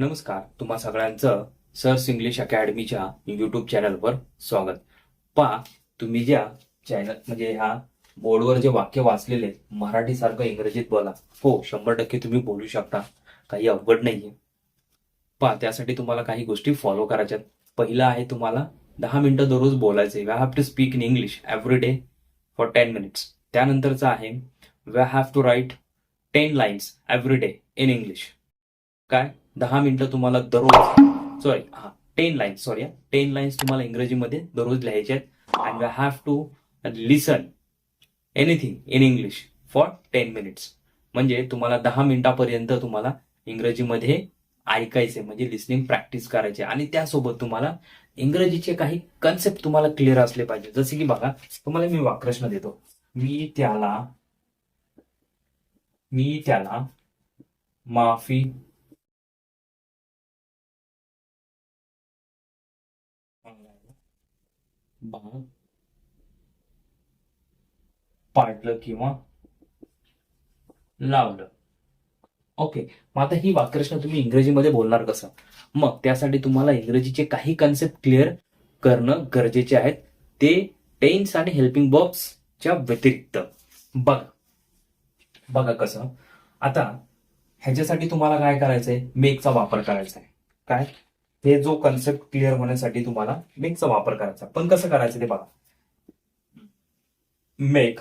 नमस्कार तुम्हा सगळ्यांचं सर्स इंग्लिश अकॅडमीच्या युट्यूब चॅनलवर स्वागत. पा तुम्ही ज्या चॅनल म्हणजे ह्या बोर्डवर जे वाक्य वाचलेले मराठीसारखं इंग्रजीत बोला. हो शंभर टक्के तुम्ही बोलू शकता. काही अवघड नाहीये. पा त्यासाठी तुम्हाला काही गोष्टी फॉलो करायच्यात पहिलं आहे तुम्हाला दहा मिनिटं दररोज बोलायचे we have to speak in English every day for ten minutes त्यानंतरचं आहे we have to write ten lines every day in English काय? दहा मिनिटं तुम्हाला दररोज सॉरी हा ten lines sorry ten lines तुम्हाला इंग्रजीमध्ये दररोज लिहायचे आहेत. And you have to listen anything in English for ten minutes म्हणजे तुम्हाला दहा मिनिटापर्यंत तुम्हाला इंग्रजीमध्ये ऐकायचे म्हणजे लिसनिंग प्रॅक्टिस करायचे आणि त्यासोबत तुम्हाला इंग्रजीचे काही कन्सेप्ट तुम्हाला क्लिअर असले पाहिजे. जसे की बघा तुम्हाला मी वाक्प्रश्न देतो. मी त्याला मी त्याला माफी भाग पाडलं किंवा लावलं. ओके मग आता ही वाक्यरचना तुम्ही इंग्रजीमध्ये बोलणार कसं? मग त्यासाठी तुम्हाला इंग्रजीचे काही कन्सेप्ट क्लिअर करणं गरजेचे आहेत. ते टेन्स आणि हेल्पिंग च्या व्यतिरिक्त. बघा. बघा कसं? आता ह्याच्यासाठी तुम्हाला काय करायचंय? मेकचा वापर करायचा आहे काय? हे जो कन्सेप्ट क्लिअर होण्यासाठी तुम्हाला मेकचा वापर करायचा. पण कसं करायचं ते बघा. मेक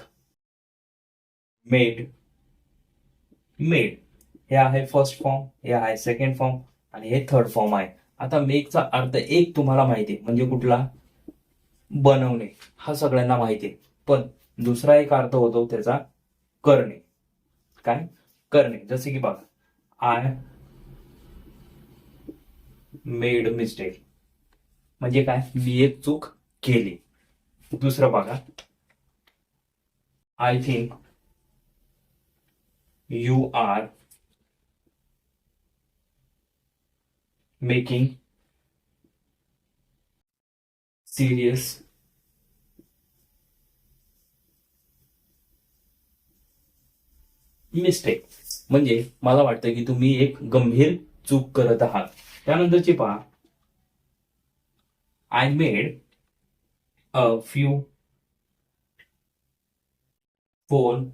मेड मेड हे आहे फर्स्ट फॉर्म हे आहे सेकंड फॉर्म आणि हे थर्ड फॉर्म आहे. आता मेकचा अर्थ एक तुम्हाला माहिती आहे म्हणजे कुठला? बनवणे. हा सगळ्यांना माहिती आहे. पण दुसरा एक अर्थ होतो त्याचा करणे. काय? करणे. जसे की बघा आय मेड मिस्टेक. म्हणजे काय? मी एक चूक केली. दुसरं बघा. I think you are making serious mistake म्हणजे मला वाटतं की तुम्ही एक गंभीर चूक करत आहात. त्यानंतरची पहा. I made a few phone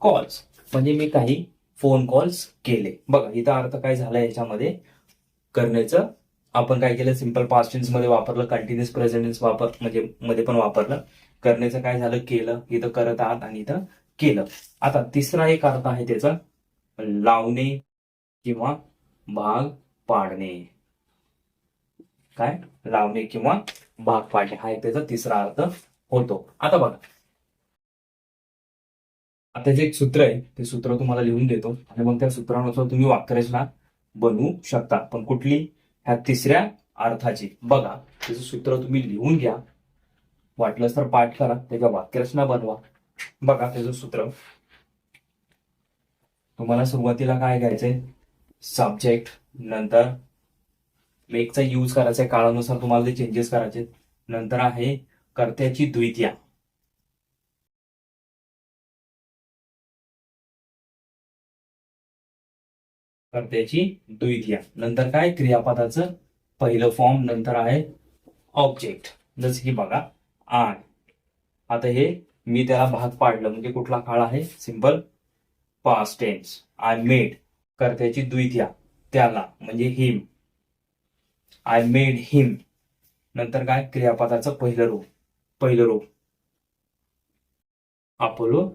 calls म्हणजे मी काही फोन कॉल्स केले. बघा इथं अर्थ काय झाला याच्यामध्ये? करण्याचं आपण काय केलं? सिंपल पास्ट टेन्समध्ये वापरलं कंटिन्युअस प्रेझेंटेन्स वापर म्हणजे मध्ये पण वापरलं. करण्याचं काय झालं? केलं. इथं करत आहात आणि इथं केलं. आता तिसरा एक अर्थ आहे त्याचा. लावणे किंवा भाग पाडणे. काय? लावणे किंवा भाग पाडणे. हा एक त्याचा तिसरा अर्थ होतो. आता बघा. आता जे एक सूत्र आहे ते सूत्र तुम्हाला लिहून देतो. आणि मग त्या सूत्रानुसार तुम्ही वाक्यरचना बनवू शकता. पण कुठली? ह्या तिसऱ्या अर्थाची. बघा त्याचं सूत्र तुम्ही लिहून घ्या. वाटलंच तर पाठ करा. त्याच्या वाक्यरचना बनवा. बघा त्याचं सूत्र. तुम्हाला सुरुवातीला काय घ्यायचंय? सब्जेक्ट नंतर मेकचा यूज करायचा आहे. काळानुसार तुम्हाला ते चेंजेस करायचे नंतर आहे कर्त्याची द्वितीया. कर्त्याची द्वितीया. नंतर काय? क्रियापदाचं पहिलं फॉर्म नंतर आहे ऑब्जेक्ट जसं की बघा आय आता हे मी त्याला भाग पाडलं. म्हणजे कुठला काळ आहे? Simple past tense I made कर्त्याची द्वितीया. त्याला म्हणजे हिम आय मेड हिम नंतर काय? क्रियापदाचं पहिलं रूप. पहिलं रूप. अपोलो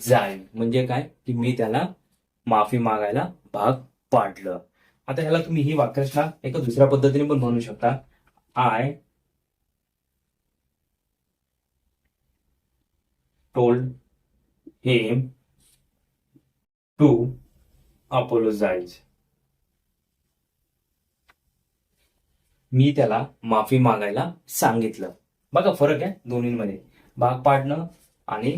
जाईल. म्हणजे काय? की मी त्याला माफी मागायला भाग पाडलं. आता ह्याला तुम्ही ही वाक्यरचना एका दुसऱ्या पद्धतीने पण म्हणू शकता. I told him to apologize. मी त्याला माफी मागायला सांगितलं. बघा फरक आहे दोन्हीमध्ये. भाग पाडणं आणि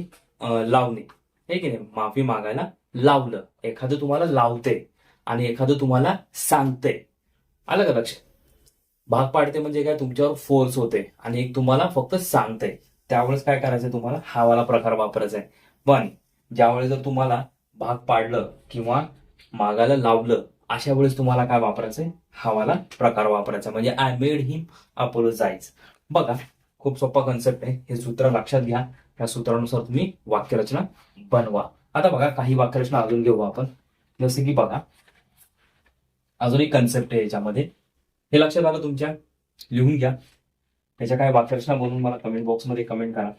लावणे. हे की नाही? माफी मागायला लावलं. एखादं तुम्हाला लावते आणि एखादं तुम्हाला सांगते. आलं का लक्ष? भाग पाडते म्हणजे काय? तुमच्यावर फोर्स होते आणि एक तुम्हाला फक्त सांगते. त्यावेळेस काय करायचं तुम्हाला? हा वाला प्रकार वापरायचा आहे पण ज्यावेळेस जर तुम्हाला भाग पाडलं किंवा मागायला लावलं अशा वेळेस तुम्हाला काय वापरायचंय? हवाला प्रकार वापरायचा. म्हणजे आय मेड हिम अपोलोजाईज बघा खूप सोपा कन्सेप्ट आहे. हे सूत्र लक्षात घ्या. या सूत्रानुसार तुम्ही वाक्यरचना बनवा. आता बघा काही वाक्यरचना अजून घेऊ आपण. जसे की बघा अजून एक कन्सेप्ट आहे याच्यामध्ये. हे लक्षात आलं तुमच्या? लिहून घ्या. त्याच्या काय वाक्यरचना बनवून मला कमेंट बॉक्समध्ये कमेंट करा.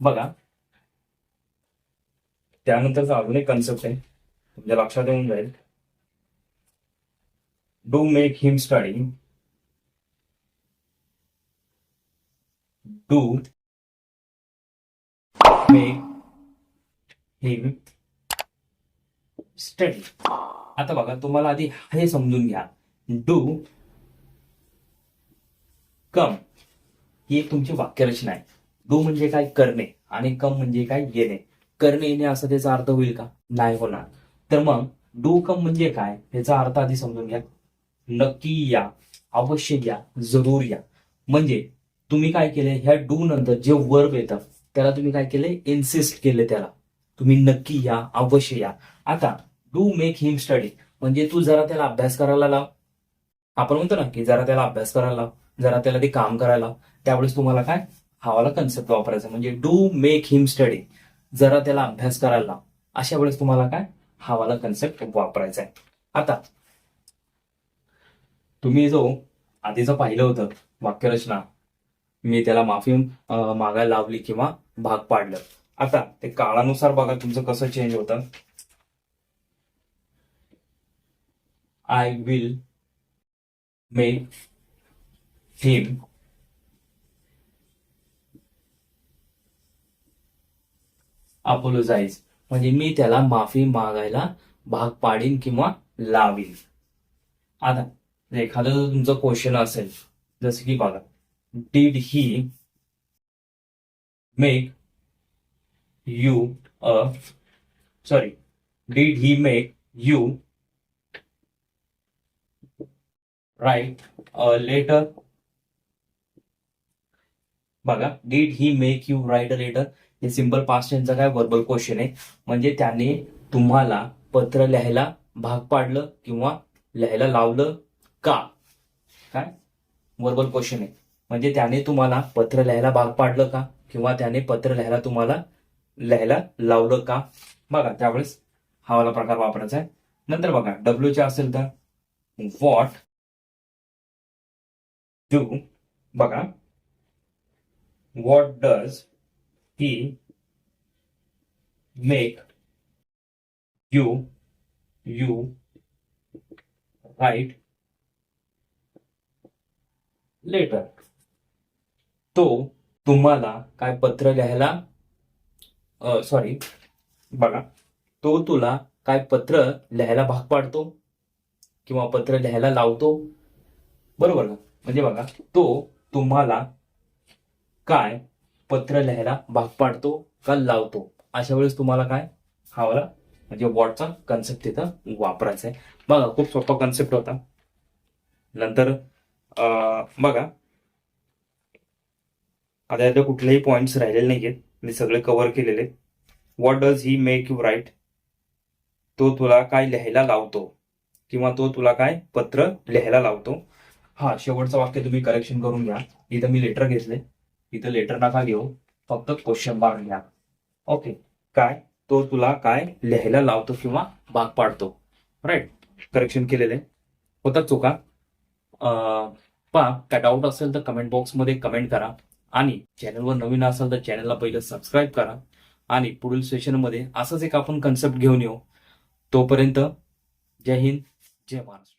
बघा त्यानंतरचा अजून एक कन्सेप्ट आहे. तुमच्या लक्षात येऊन जाईल. Do make him study do make him study आता बघा तुम्हाला आधी हे समजून घ्या. डू कम ही एक तुमची वाक्यरचना आहे. डू म्हणजे काय करणे आणि कम म्हणजे काय येणे. करणे येणे असा त्याचा अर्थ होईल का? नाही होणार. तर मग डू कम म्हणजे काय? याचा अर्थ आधी समजून घ्या. नक्की या. अवश्य या. जरूर या. म्हणजे तुम्ही काय केले ह्या डू नंतर जे वर्ब येतं त्याला तुम्ही काय केले इन्सिस्ट केले त्याला. तुम्ही नक्की या. अवश्य या. आता डू मेक हिम स्टडी. म्हणजे तू जरा त्याला अभ्यास करायला लाव. आपण म्हणतो ना की जरा त्याला अभ्यास करायला लाव. जरा त्याला ते काम करायला लाव. त्यावेळेस तुम्हाला काय? हा वाला कन्सेप्ट वापरायचा. म्हणजे डू मेक हिम स्टडी. जरा त्याला अभ्यास करायला लाव. अशा वेळेस तुम्हाला काय? हा वाला कन्सेप्ट वापरायचा आहे. आता तुम्ही जो आधीचं पाहिलं होतं वाक्यरचना मी त्याला माफी मागायला लावली किंवा भाग पाडलं. आता ते काळानुसार बघा तुमचं कसं चेंज होतं. I will make him apologise म्हणजे मी त्याला माफी मागायला भाग पाडीन किंवा लावीन. आता एखादं तुमचं क्वेश्चन असेल जसं की बघा did he make you a sorry did he make you write a letter बघा did he make you write a letter हे सिंपल पास्ट टेन्सचा काय वर्बल क्वेश्चन आहे. म्हणजे त्याने तुम्हाला पत्र लिहायला भाग पाडलं किंवा लिहायला लावलं का? काय? वर्बल क्वेश्चन आहे. म्हणजे त्याने तुम्हाला पत्र लिहायला भाग पाडलं का? किंवा त्याने पत्र लिहायला तुम्हाला लिहायला लावलं का? बघा त्यावेळेस हा वाला प्रकार वापरायचा आहे. नंतर बघा डब्ल्यू चे असेल तर व्हॉट डू बघा. What does he make you you write letter तो तुम्हाला काय पत्र लिहायला सॉरी बघा. तो तुला काय पत्र लिहायला भाग पाडतो किंवा पत्र लिहायला लावतो? बरोबर ना म्हणजे बघा तो तुम्हाला काय पत्र लिहायला भाग पाडतो का लावतो? अशा वेळेस तुम्हाला काय? हा मला म्हणजे वॉटचा कन्सेप्ट तिथं वापरायचा आहे. बघा खूप सोपा कन्सेप्ट होता. नंतर बघा. आता यात कुठलेही पॉईंट्स राहिलेले नाही आहेत मी सगळे कव्हर केलेले. What does he make you write तो तुला काय लिहायला लावतो? किंवा तो तुला काय पत्र लिहायला लावतो? हा शेवटचं वाक्य तुम्ही करेक्शन करून घ्या. इथं मी लेटर घेतले. इथं लेटर नका घेऊ. फक्त क्वेश्चन मार्क घ्या. ओके काय? तो तुला काय लिहायला लावतो किंवा भाग पाडतो. राईट करेक्शन केलेले होतात चुका. अं, पहा काय डाऊट असेल तर कमेंट बॉक्समध्ये कमेंट करा. आणि चॅनलवर नवीन असेल तर चॅनलला पहिलं सबस्क्राईब करा. आणि पुढील सेशनमध्ये असंच एक आपण कन्सेप्ट घेऊन येऊ. तोपर्यंत जय हिंद जय महाराष्ट्र.